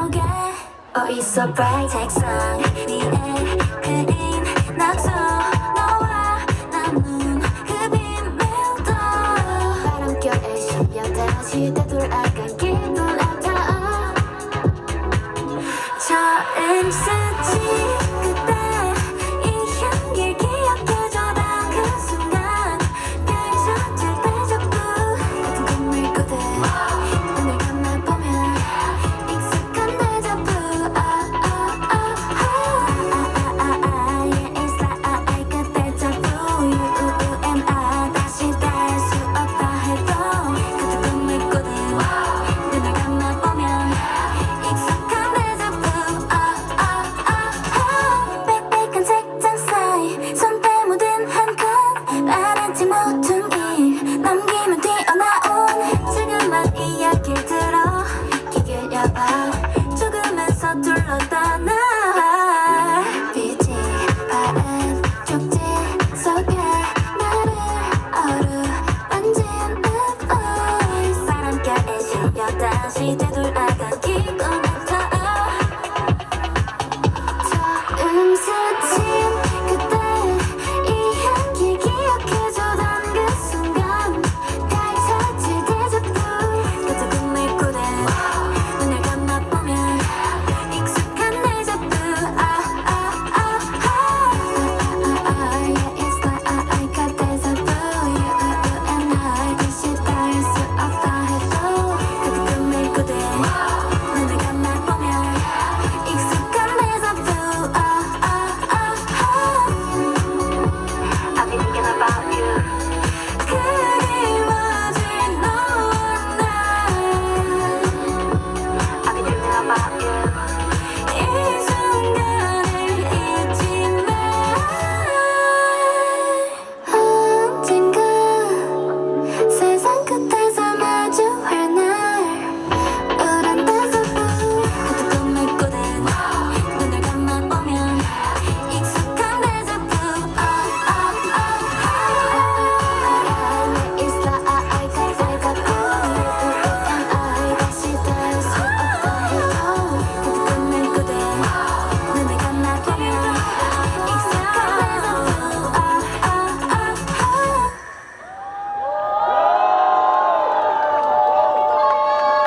속에 어있어 bright 색상 위에 그림 낙서 너와 나눈 그 비밀도 바람결에 실려 다시 되돌아간 길 돌아타 저 음수지